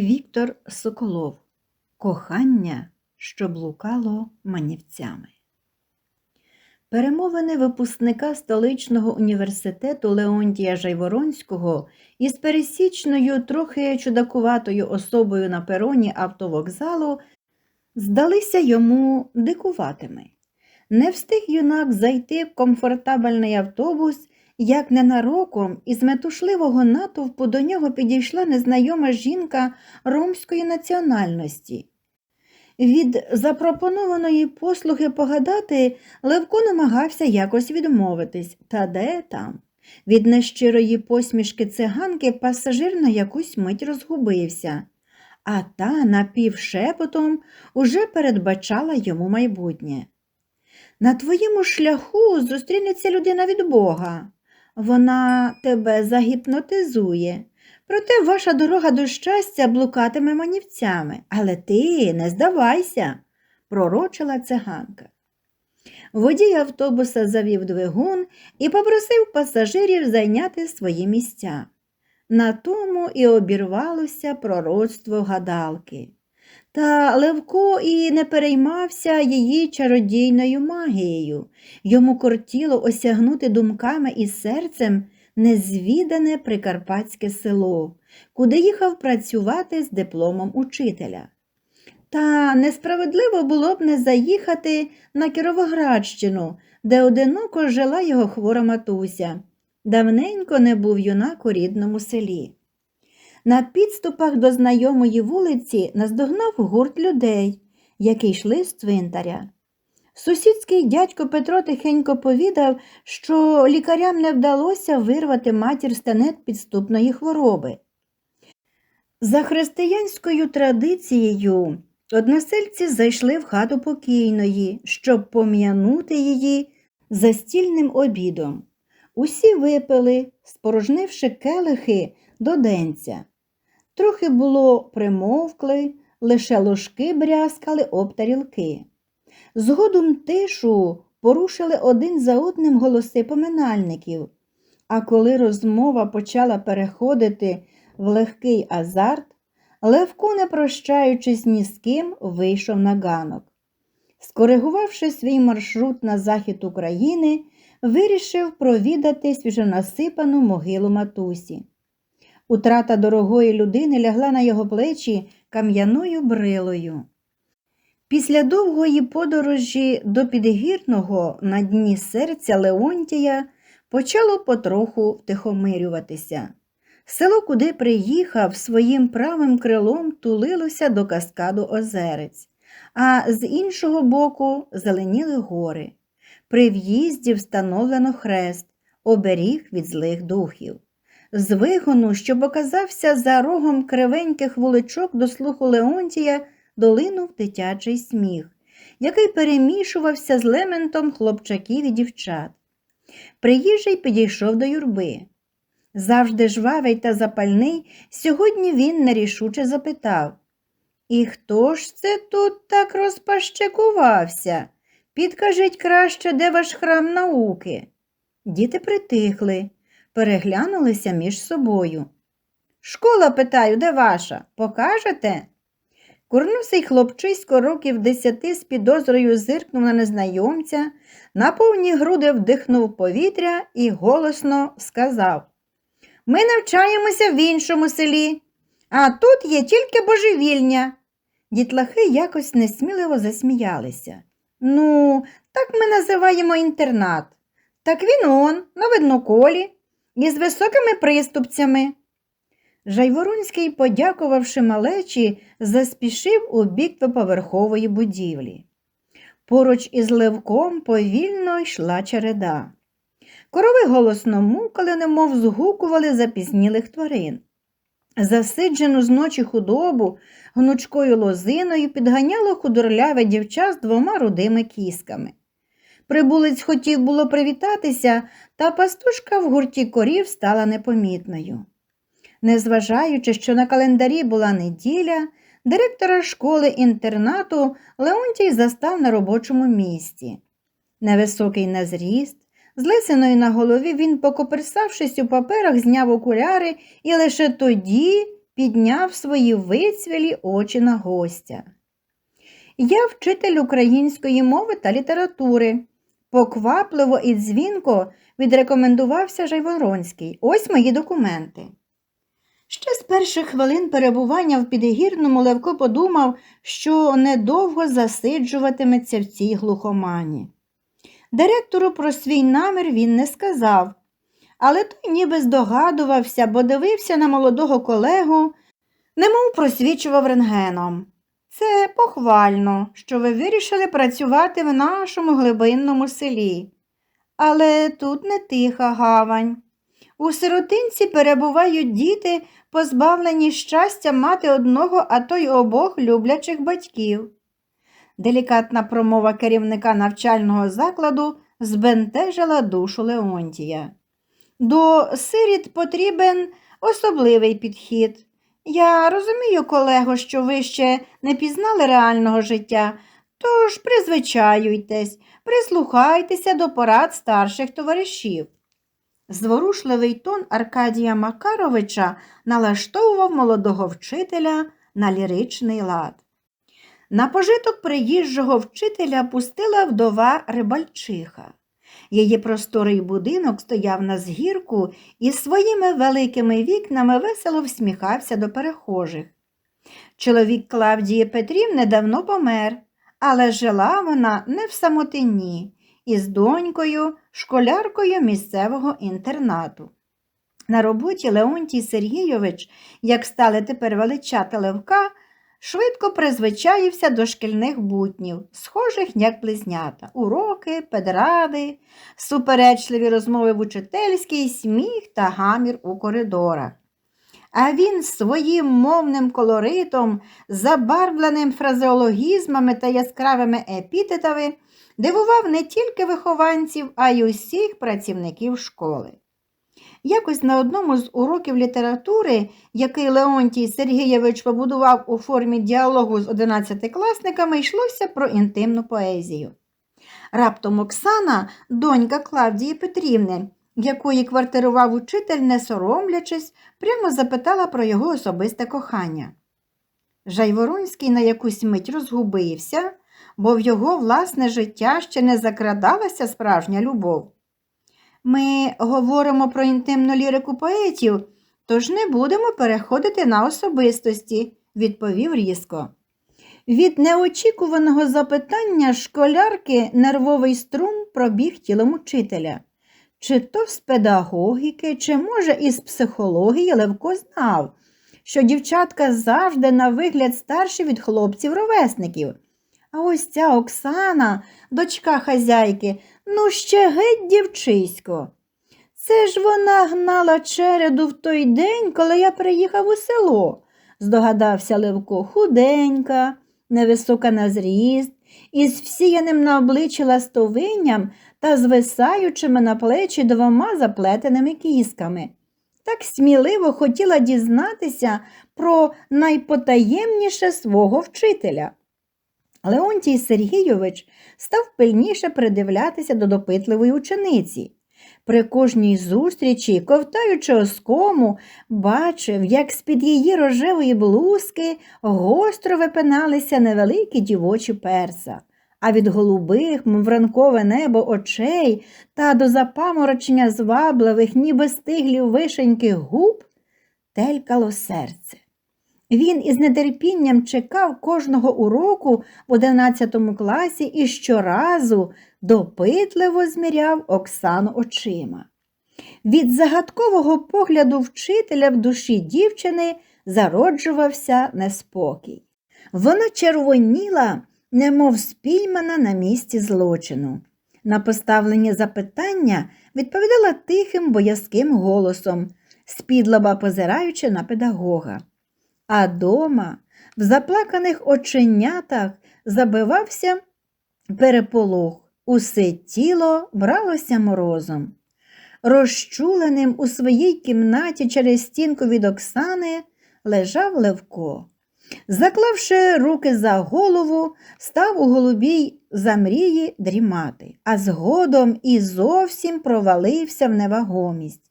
Віктор Соколов Кохання, що блукало манівцями. Перемовини випускника столичного університету Леонтія Жайворонського із пересічною, трохи чудакуватою особою на пероні автовокзалу здалися йому дикуватими. Не встиг юнак зайти в комфортабельний автобус, як ненароком із метушливого натовпу до нього підійшла незнайома жінка ромської національності. Від запропонованої послуги погадати Левко намагався якось відмовитись, та де там? Від нещирої посмішки циганки пасажир на якусь мить розгубився, а та напівшепотом уже передбачала йому майбутнє. На твоєму шляху зустрінеться людина від Бога. Вона тебе загіпнотизує. Проте ваша дорога до щастя блукатиме манівцями. Але ти не здавайся, пророчила циганка. Водій автобуса завів двигун і попросив пасажирів зайняти свої місця. На тому і обірвалося пророцтво гадалки. Та Левко і не переймався її чародійною магією. Йому кортіло осягнути думками і серцем незвідане прикарпатське село, куди їхав працювати з дипломом учителя. Та несправедливо було б не заїхати на Кіровоградщину, де одиноко жила його хвора матуся. Давненько не був юнак у рідному селі. На підступах до знайомої вулиці наздогнав гурт людей, які йшли з цвинтаря. Сусідський дядько Петро тихенько повідав, що лікарям не вдалося вирвати матір стенет підступної хвороби. За християнською традицією односельці зайшли в хату покійної, щоб пом'янути її застільним обідом. Усі випили, спорожнивши келихи до денця. Трохи було примовкли, лише ложки брязкали об тарілки. Згодом тишу порушили один за одним голоси поминальників, а коли розмова почала переходити в легкий азарт, Левко, не прощаючись ні з ким, вийшов на ганок. Скоригувавши свій маршрут на захід України, вирішив провідати свіжонасипану могилу матусі. Утрата дорогої людини лягла на його плечі кам'яною брилою. Після довгої подорожі до підгірного на дні серця Леонтія почало потроху втихомирюватися. Село, куди приїхав, своїм правим крилом тулилося до каскаду озерець, а з іншого боку зеленіли гори. При в'їзді встановлено хрест, оберіг від злих духів. З вигону, що показався за рогом кривеньких вуличок до слуху Леонтія, долинув дитячий сміх, який перемішувався з лементом хлопчаків і дівчат. Приїжджий підійшов до юрби. Завжди жвавий та запальний, сьогодні він нерішуче запитав І хто ж це тут так розпащекувався? Підкажіть краще, де ваш храм науки? Діти притихли, переглянулися між собою. Школа, питаю, де ваша? Покажете? Курносий хлопчисько років десяти з підозрою зиркнув на незнайомця, на повні груди вдихнув повітря і голосно сказав Ми навчаємося в іншому селі, а тут є тільки божевільня. Дітлахи якось несміливо засміялися. Ну, так ми називаємо інтернат. Так він он, на видноколі, із високими приступцями. Жайворонський, подякувавши малечі, заспішив у бік двоповерхової будівлі. Поруч із левком повільно йшла череда. Корови голосно мукали, немов згукували запізнілих тварин. Засиджену з ночі худобу гнучкою лозиною підганяло худорляве дівча з двома рудими кісками. Прибулець хотів було привітатися, та пастушка в гурті корів стала непомітною. Незважаючи, що на календарі була неділя, директора школи інтернату Леонтій застав на робочому місці. Невисокий на зріст, з лисиною на голові він, покоперсавшись у паперах, зняв окуляри і лише тоді підняв свої вицвілі очі на гостя. Я вчитель української мови та літератури. Поквапливо і дзвінко відрекомендувався Жайворонський. Ось мої документи. Ще з перших хвилин перебування в Підгірному Левко подумав, що недовго засиджуватиметься в цій глухомані. Директору про свій намір він не сказав, але той ніби здогадувався, бо дивився на молодого колегу, немов просвічував рентгеном. Це похвально, що ви вирішили працювати в нашому глибинному селі. Але тут не тиха гавань. У сиротинці перебувають діти, позбавлені щастя мати одного, а то й обох люблячих батьків. Делікатна промова керівника навчального закладу збентежила душу Леонтія. До сиріт потрібен особливий підхід. Я розумію, колего, що ви ще не пізнали реального життя, тож призвичаюйтесь, прислухайтеся до порад старших товаришів. Зворушливий тон Аркадія Макаровича налаштовував молодого вчителя на ліричний лад. На пожиток приїжджого вчителя пустила вдова рибальчиха. Її просторий будинок стояв на згірку і своїми великими вікнами весело всміхався до перехожих. Чоловік Клавдії Петрівни давно помер, але жила вона не в самотині, із донькою, школяркою місцевого інтернату. На роботі Леонтій Сергійович, як стали тепер величати Левка, швидко призвичаївся до шкільних бутнів, схожих як близнята, уроки, педради, суперечливі розмови в учительській, сміх та гамір у коридорах. А він своїм мовним колоритом, забарвленим фразеологізмами та яскравими епітетами дивував не тільки вихованців, а й усіх працівників школи. Якось на одному з уроків літератури, який Леонтій Сергійович побудував у формі діалогу з одинадцятикласниками, йшлося про інтимну поезію. Раптом Оксана, донька Клавдії Петрівни, якої квартирував учитель, не соромлячись, прямо запитала про його особисте кохання. Жайворонський на якусь мить розгубився, бо в його власне життя ще не закрадалася справжня любов. Ми говоримо про інтимну лірику поетів, тож не будемо переходити на особистості, відповів різко. Від неочікуваного запитання школярки нервовий струм пробіг тілом учителя. Чи то з педагогіки, чи, може, із психології Левко знав, що дівчатка завжди на вигляд старші від хлопців-ровесників. А ось ця Оксана, дочка хазяйки, ну ще геть дівчисько. Це ж вона гнала череду в той день, коли я приїхав у село, здогадався Левко, худенька, невисока на зріст, із всіяним на обличчі ластовинням та звисаючими на плечі двома заплетеними кісками. Так сміливо хотіла дізнатися про найпотаємніше свого вчителя. Леонтій Сергійович став пильніше придивлятися до допитливої учениці. При кожній зустрічі, ковтаючи оскому, бачив, як з-під її рожевої блузки гостро випиналися невеликі дівочі перса, а від голубих, мов ранкове небо очей та до запаморочення звабливих, ніби стиглів вишеньких губ, телькало серце. Він із нетерпінням чекав кожного уроку в 11 класі і щоразу допитливо зміряв Оксану очима. Від загадкового погляду вчителя в душі дівчини зароджувався неспокій. Вона червоніла, немов спіймана на місці злочину. На поставлені запитання відповідала тихим боязким голосом, спідлоба позираючи на педагога. А дома в заплаканих оченятах забивався переполох, усе тіло бралося морозом. Розчуленим у своїй кімнаті через стінку від Оксани лежав Левко. Заклавши руки за голову, став у голубій замрії дрімати, а згодом і зовсім провалився в невагомість.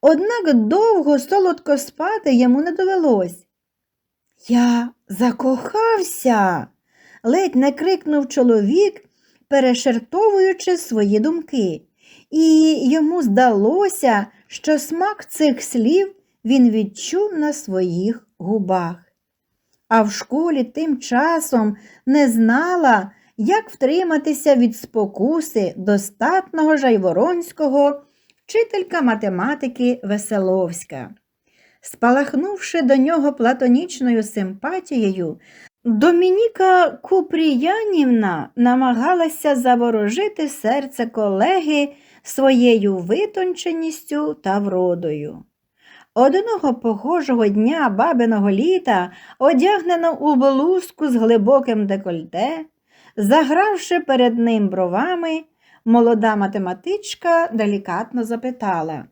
Однак довго солодко спати йому не довелось. Я закохався, ледь не крикнув чоловік, перешертовуючи свої думки, і йому здалося, що смак цих слів він відчув на своїх губах. А в школі тим часом не знала, як втриматися від спокуси достатного жайворонського вчителька математики Веселовська. Спалахнувши до нього платонічною симпатією, Домініка Купріянівна намагалася заворожити серце колеги своєю витонченістю та вродою. Одного погожого дня бабиного літа, одягнена у блузку з глибоким декольте, загравши перед ним бровами, молода математичка делікатно запитала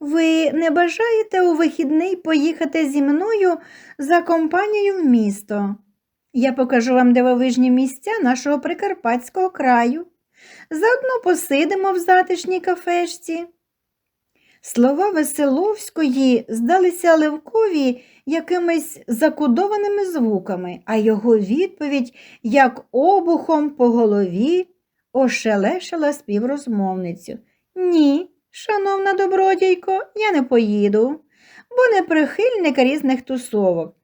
Ви не бажаєте у вихідний поїхати зі мною за компанією в місто? Я покажу вам дивовижні місця нашого прикарпатського краю. Заодно посидимо в затишній кафешці. Слова Веселовської здалися Левкові якимись закудованими звуками, а його відповідь, як обухом по голові, ошелешила співрозмовницю. Ні, шановна добродійко, я не поїду, бо не прихильник різних тусовок.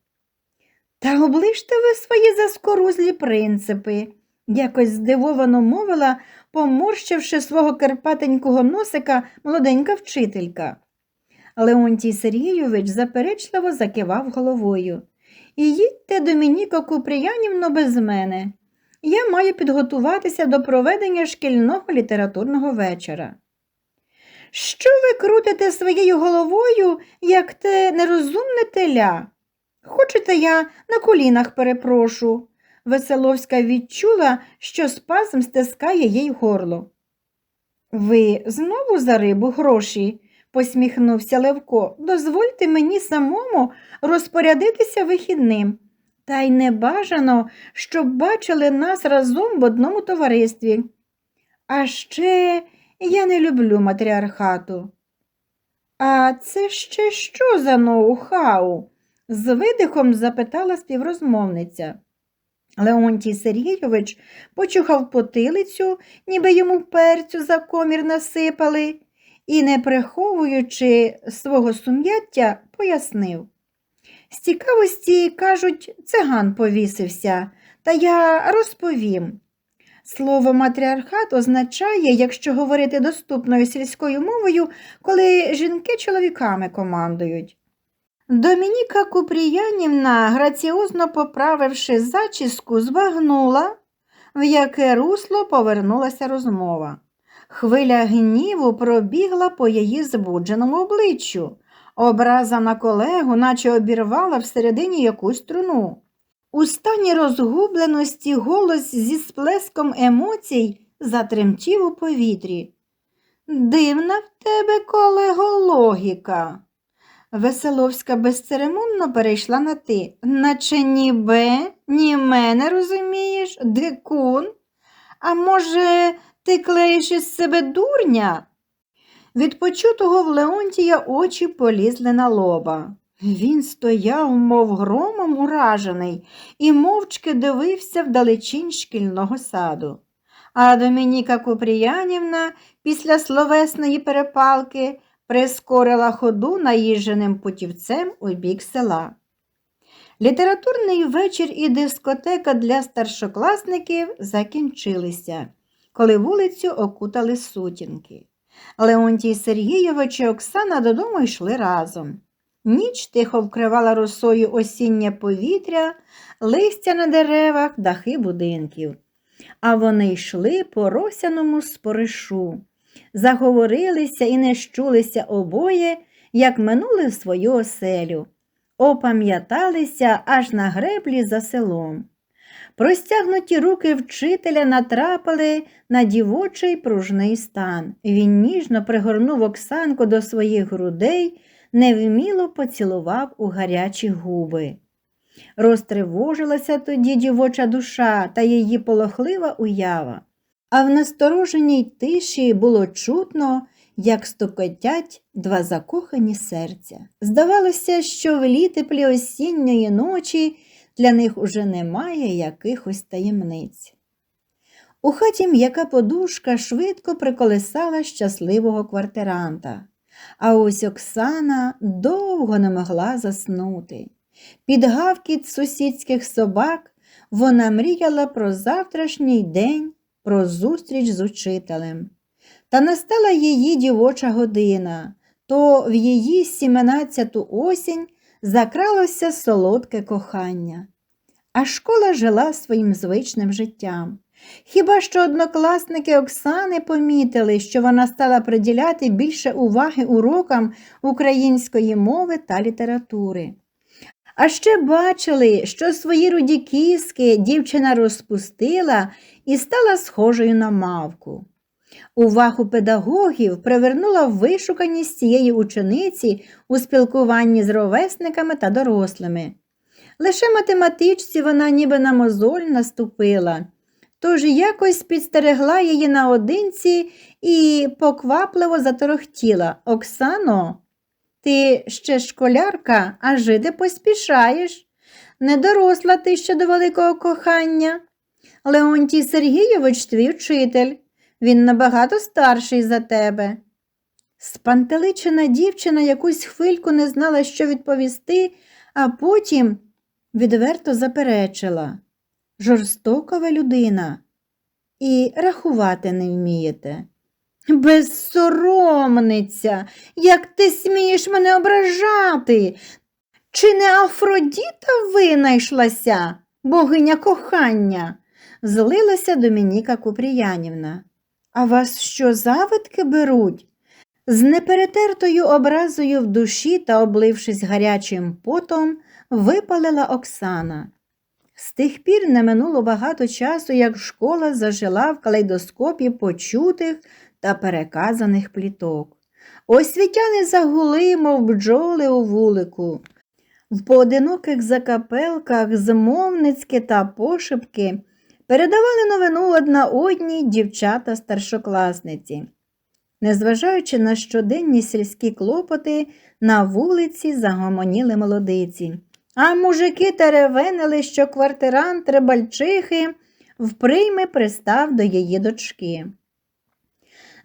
Та оближте ви свої заскорузлі принципи, якось здивовано мовила, поморщивши свого карпатенького носика молоденька вчителька. Леонтій Сергійович заперечливо закивав головою. І їдьте, Домініко Куприянівно, без мене. Я маю підготуватися до проведення шкільного літературного вечора. Що ви крутите своєю головою, як те нерозумне теля? Хочете, я на колінах перепрошу. Веселовська відчула, що спазм стискає їй горло. Ви знову за рибу гроші? посміхнувся Левко. Дозвольте мені самому розпорядитися вихідним. Та й не бажано, щоб бачили нас разом в одному товаристві. А ще я не люблю матріархату. А це ще що за ноу-хау? з видихом запитала співрозмовниця. Леонтій Сергійович почухав потилицю, ніби йому перцю за комір насипали, і, не приховуючи свого сум'яття, пояснив. З цікавості, кажуть, циган повісився, та я розповім. Слово матріархат означає, якщо говорити доступною сільською мовою, коли жінки чоловіками командують. Домініка Купріянівна, граціозно поправивши зачіску, збагнула, в яке русло повернулася розмова. Хвиля гніву пробігла по її збудженому обличчю. Образа на колегу, наче обірвала всередині якусь струну. У стані розгубленості голос зі сплеском емоцій затремтів у повітрі. Дивна в тебе, колего, логіка. Веселовська безцеремонно перейшла на ти, наче ніби, ні мене розумієш, дикун. А може, ти клеїш із себе дурня? Від почутого в Леонтія очі полізли на лоба. Він стояв, мов громом уражений, і мовчки дивився вдалечінь шкільного саду. А Домініка Купріянівна після словесної перепалки прискорила ходу наїждженим путівцем у бік села. Літературний вечір і дискотека для старшокласників закінчилися, коли вулицю окутали сутінки. Леонтій Сергійович і Оксана додому йшли разом. Ніч тихо вкривала росою осіннє повітря, листя на деревах, дахи будинків. А вони йшли по росяному споришу заговорилися і не щулися обоє, як минули в свою оселю, опам'яталися аж на греблі за селом. Простягнуті руки вчителя натрапили на дівочий пружний стан. Він ніжно пригорнув Оксанку до своїх грудей, невміло поцілував у гарячі губи. Розтривожилася тоді дівоча душа та її полохлива уява а в настороженій тиші було чутно, як стукотять два закохані серця. Здавалося, що в літеплі осінньої ночі для них уже немає якихось таємниць. У хаті м'яка подушка швидко приколисала щасливого квартиранта, а ось Оксана довго не могла заснути. Під гавкіт сусідських собак вона мріяла про завтрашній день, про зустріч з учителем. Та настала її дівоча година, то в її сімнадцяту осінь закралося солодке кохання. А школа жила своїм звичним життям. Хіба що однокласники Оксани помітили, що вона стала приділяти більше уваги урокам української мови та літератури. А ще бачили, що свої руді кіски дівчина розпустила і стала схожою на мавку. Увагу педагогів привернула вишуканість цієї учениці у спілкуванні з ровесниками та дорослими. Лише математичці вона ніби на мозоль наступила, тож якось підстерегла її наодинці і поквапливо заторохтіла. Оксано, ти ще школярка, а жити поспішаєш. Не доросла ти ще до великого кохання. Леонтій Сергійович твій вчитель. Він набагато старший за тебе. Спантеличена дівчина якусь хвильку не знала, що відповісти, а потім відверто заперечила жорстока ви людина і рахувати не вмієте. Безсоромниця, як ти смієш мене ображати? Чи не Афродіта винайшлася, богиня кохання? злилася Домініка Купріянівна. А вас що завидки беруть? З неперетертою образою в душі та облившись гарячим потом, випалила Оксана. З тих пір не минуло багато часу, як школа зажила в калейдоскопі почутих та переказаних пліток. Освітяни загули, мов бджоли у вулику. В поодиноких закапелках змовницьки та пошепки передавали новину одна одній дівчата старшокласниці. Незважаючи на щоденні сільські клопоти, на вулиці загомоніли молодиці, а мужики теревенили, що квартирант Рибальчихи вприйми пристав до її дочки.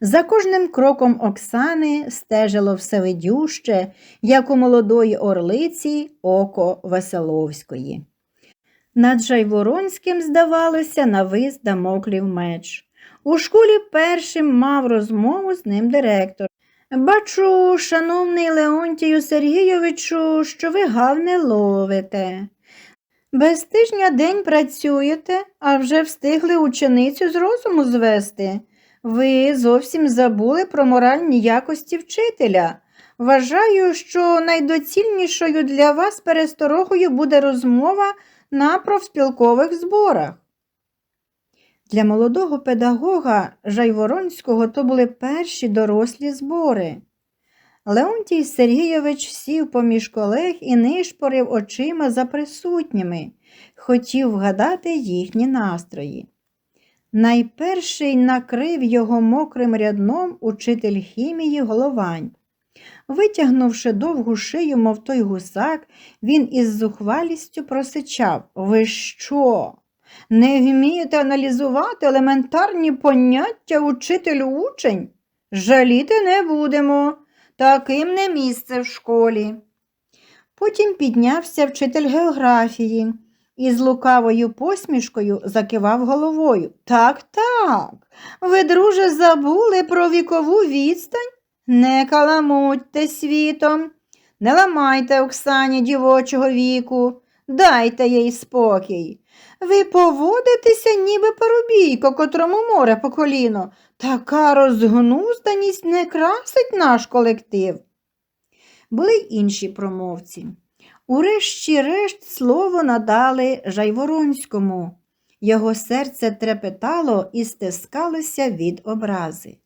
За кожним кроком Оксани стежило все видюще, як у молодої орлиці око Веселовської. Над Жайворонським, здавалося, навис дамоклів меч. У школі першим мав розмову з ним директор. Бачу, шановний Леонтію Сергійовичу, що ви гав не ловите. Без тижня день працюєте, а вже встигли ученицю з розуму звести. Ви зовсім забули про моральні якості вчителя. Вважаю, що найдоцільнішою для вас пересторогою буде розмова на профспілкових зборах. Для молодого педагога Жайворонського то були перші дорослі збори. Леонтій Сергійович сів поміж колег і нишпорив очима за присутніми, хотів вгадати їхні настрої. Найперший накрив його мокрим рядном учитель хімії головань. Витягнувши довгу шию, мов той гусак, він із зухвалістю просичав Ви що? Не вмієте аналізувати елементарні поняття учитель учень? Жаліти не будемо, таким не місце в школі. Потім піднявся вчитель географії і з лукавою посмішкою закивав головою. Так, так, ви, друже, забули про вікову відстань? Не каламутьте світом, не ламайте Оксані дівочого віку, дайте їй спокій. Ви поводитеся, ніби парубійко, котрому море по коліно. Така розгнузданість не красить наш колектив. Були інші промовці. Урешті-решт слово надали Жайворонському. Його серце трепетало і стискалося від образи.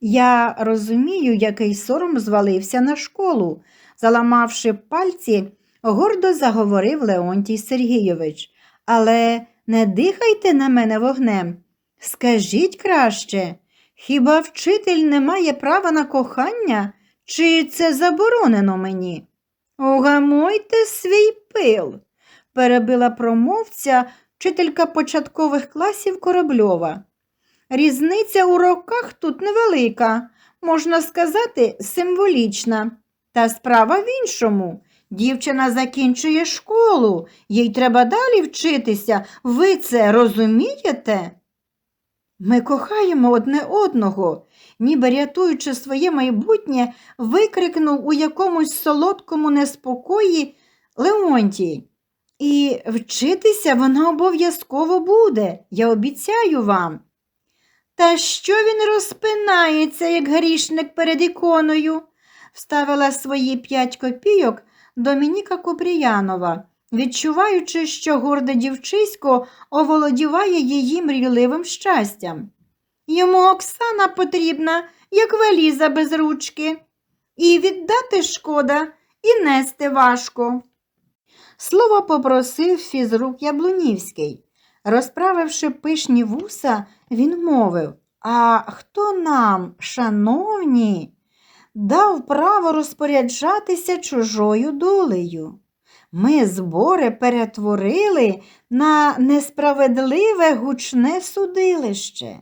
Я розумію, який сором звалився на школу, заламавши пальці, гордо заговорив Леонтій Сергійович. Але не дихайте на мене вогнем. Скажіть краще, Хіба вчитель не має права на кохання, чи це заборонено мені? Угамуйте свій пил, перебила промовця вчителька початкових класів Корабльова. Різниця у роках тут невелика, можна сказати, символічна. Та справа в іншому. Дівчина закінчує школу, їй треба далі вчитися. Ви це розумієте? Ми кохаємо одне одного, ніби рятуючи своє майбутнє, викрикнув у якомусь солодкому неспокої Леонтій. І вчитися вона обов'язково буде, я обіцяю вам. Та що він розпинається, як грішник перед іконою? вставила свої п'ять копійок Домініка Купріянова, відчуваючи, що горде дівчисько оволодіває її мрійливим щастям. Йому Оксана потрібна, як валіза без ручки. І віддати шкода, і нести важко. Слово попросив фізрук Яблунівський. Розправивши пишні вуса, він мовив А хто нам, шановні, дав право розпоряджатися чужою долею? Ми збори перетворили на несправедливе гучне судилище.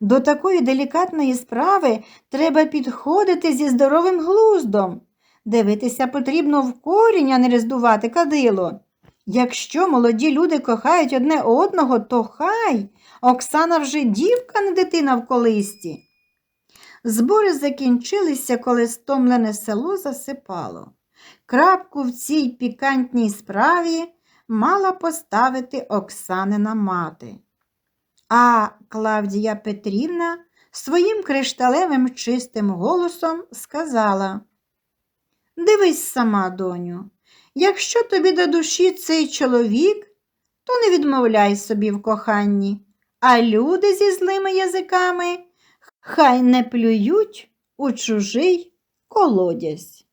До такої делікатної справи треба підходити зі здоровим глуздом. Дивитися потрібно в корінь, а не роздувати кадило. Якщо молоді люди кохають одне одного, то хай Оксана вже дівка, не дитина в колисті. Збори закінчилися, коли стомлене село засипало. Крапку в цій пікантній справі мала поставити Оксанина мати. А Клавдія Петрівна своїм кришталевим чистим голосом сказала Дивись сама, доню, якщо тобі до душі цей чоловік, то не відмовляй собі в коханні, а люди зі злими язиками хай не плюють у чужий колодязь.